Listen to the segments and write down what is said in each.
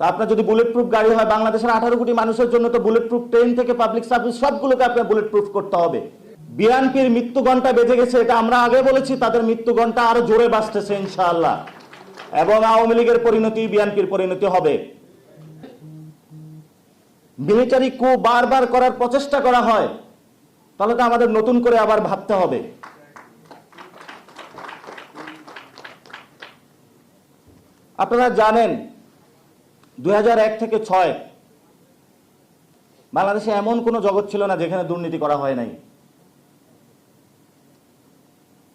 তা আপনার যদি বুলেট প্রুফ গাড়ি হয়, বাংলাদেশের আঠারো কোটি মানুষের জন্য তো বুলেট প্রুফ ট্রেন থেকে পাবলিক সার্ভিস সবগুলোকে আপনার বুলেট প্রুফ করতে হবে। বিএনপির মৃত্যু ঘণ্টা বেজে গেছে, এটা আমরা আগে বলেছি, তাদের মৃত্যু ঘণ্টা আরও জোরে বাঁচতেছে ইনশাআল্লাহ। এবং আওয়ামী লীগের পরিণতি বিএনপির পরিণতি হবে। মিলিটারি কু বারবার করার প্রচেষ্টা করা হয়, তাহলে তো আমাদের নতুন করে আবার ভাবতে হবে। আপনারা জানেন দুই হাজার এক থেকে ছয়, বাংলাদেশে এমন কোনো জগৎ ছিল না যেখানে দুর্নীতি করা হয় নাই।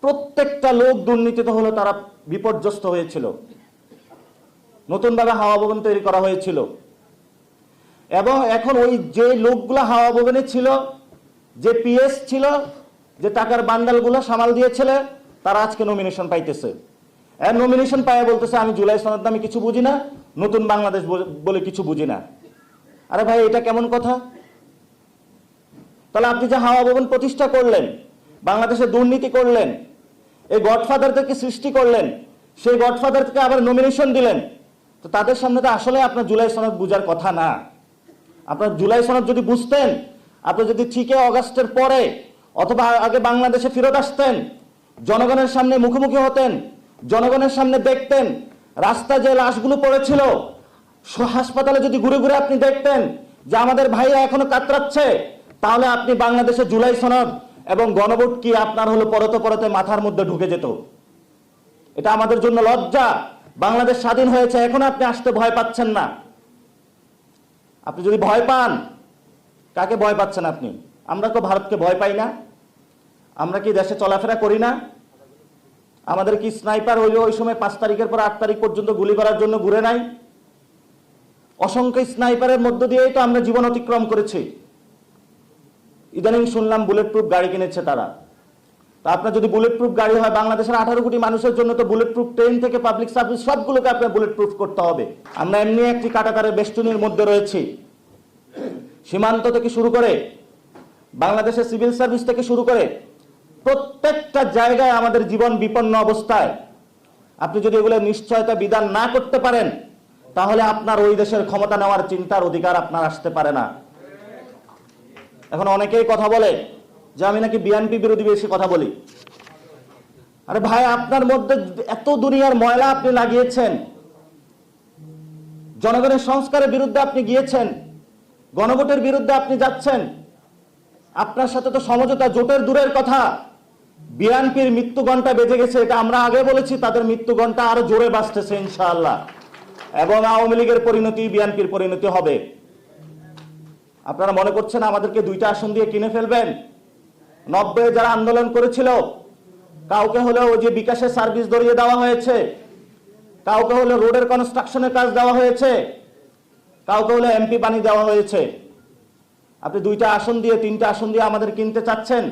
প্রত্যেকটা লোক দুর্নীতিতে হলো তারা বিপর্যস্ত হয়েছিল। নতুনভাবে হাওয়া ভবন তৈরি করা হয়েছিল। এবং এখন ওই যে লোকগুলো হাওয়া ভবনে ছিল, যে পিএস ছিল, যে টাকার বান্ডালগুলো সামাল দিয়েছিল, তারা আজকে নমিনেশন পাইতেছে। এর নমিনেশন পায় বলতেছে, আমি জুলাই সনদ আমি কিছু বুঝি না। নতুন বাংলাদেশ বলে- কিছু বুঝি না। আরে ভাই, এটা কেমন কথা? তাহলে আপনি যে হাওয়া ভবন প্রতিষ্ঠা করলেন, বাংলাদেশে দুর্নীতি করলেন, এই গডফাদারদেরকে সৃষ্টি করলেন, সেই গডফাদারকে আবার নমিনেশন দিলেন, তো তাদের সামনে তো আসলে আপনার জুলাই সনদ বুঝার কথা না। আপনার জুলাই সনদ যদি বুঝতেন, আপনি যদি ঠিকই অগাস্টের পরে অথবা আগে বাংলাদেশে ফেরত আসতেন, জনগণের সামনে মুখোমুখি হতেন, জনগণের সামনে দেখতেন রাস্তা যে লাশগুলো পড়েছিল হাসপাতালে যদি ঘুরে ঘুরে আপনি দেখতেন যে আমাদের ভাইরা এখনও কাতরাচ্ছে, তাহলে আপনি বাংলাদেশে জুলাই সনদ এবং গণভোট কি আপনার হলো পরতে পরতে মাথার মধ্যে ঢুকে যেত। এটা আমাদের জন্য লজ্জা। বাংলাদেশ স্বাধীন হয়েছে, এখন আপনি আসতে ভয় পাচ্ছেন না। আপনি যদি ভয় পান, কাকে ভয় পাচ্ছেন আপনি? আমরা তো ভারতকে ভয় পাই না। আমরা কি দেশে চলাফেরা করি না? আমাদের কি স্নাইপার হইল ওই সময় পাঁচ তারিখের পর আট তারিখ পর্যন্ত গুলি করার জন্য ঘুরে নাই? অসংখ্য স্নাইপারের মধ্য দিয়েই তো আমরা জীবন অতিক্রম করেছি। ইদানিং শুনলাম বুলেট প্রুফ গাড়ি কিনেছে তারা। তা আপনার যদি বুলেট প্রুফ গাড়ি হয়, বাংলাদেশের আঠারো কোটি মানুষের জন্য তো বুলেট প্রুফ ট্রেন থেকে পাবলিক সার্ভিস সবগুলোকে আপনার বুলেট প্রুফ করতে হবে। আমরা এমনি একটি কাটাতারের বেষ্টনীর মধ্যে রয়েছি। সীমান্ত থেকে শুরু করে বাংলাদেশের সিভিল সার্ভিস থেকে শুরু করে প্রত্যেকটা জায়গায় আমাদের জীবন বিপন্ন অবস্থায়। আপনি যদি এগুলো নিশ্চয়তা বিধান না করতে পারেন, তাহলে আপনার ওই দেশের ক্ষমতা নেওয়ার চিন্তার অধিকার আপনার আসতে পারে না। এখন অনেকেই কথা বলে যে আমি নাকি বিএনপি বিরোধী বেশি কথা বলি। আরে ভাই, আপনার মধ্যে এত দুনিয়ার ময়লা আপনি লাগিয়েছেন। জনগণের সংস্কারের বিরুদ্ধে আপনি গিয়েছেন। গণভোটের বিরুদ্ধে আপনি যাচ্ছেন। আপনার সাথে তো সমঝোতা জোটের দূরের কথা। বিএনপির মৃত্যু ঘণ্টা বেজে গেছে, এটা আমরা আগে বলেছি, তাদের মৃত্যু ঘণ্টা আরও জোরে বাঁচতেছে ইনশাআল্লাহ। এবং আওয়ামী লীগের পরিণতি বিএনপির পরিণতি হবে। আপনারা মনে করছেন আমাদেরকে দুইটা আসন দিয়ে কিনে ফেলবেন? নব্বই যারা আন্দোলন করেছিল, কাউকে হলে ওই যে বিকাশের সার্ভিস ধরিয়ে দেওয়া হয়েছে, কাউকে হলে রোডের কনস্ট্রাকশনের কাজ দেওয়া হয়েছে, কাউকে হলে এমপি বানিয়ে দেওয়া হয়েছে। আপনি দুইটা আসন দিয়ে, তিনটা আসন দিয়ে আমাদের কিনতে চাচ্ছেন?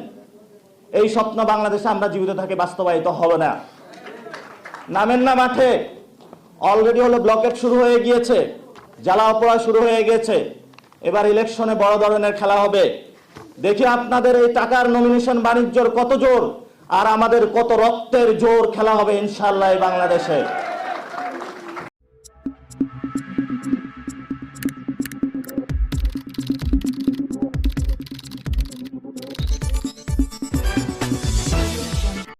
এই স্বপ্ন বাংলাদেশে আমরা জীবিত থাকি বাস্তবায়িত হবে না। নামেন না মাঠে। অলরেডি হলো ব্লকেট শুরু হয়ে গিয়েছে। জ্বালা অপরাধ শুরু হয়ে গেছে এবার ইলেকশনে বড় ধরনের খেলা হবে। দেখি আপনাদের এই টাকার নমিনেশন বাণিজ্যর কত জোর, আর আমাদের কত রক্তের জোর খেলা হবে ইনশাল্লাহ বাংলাদেশে।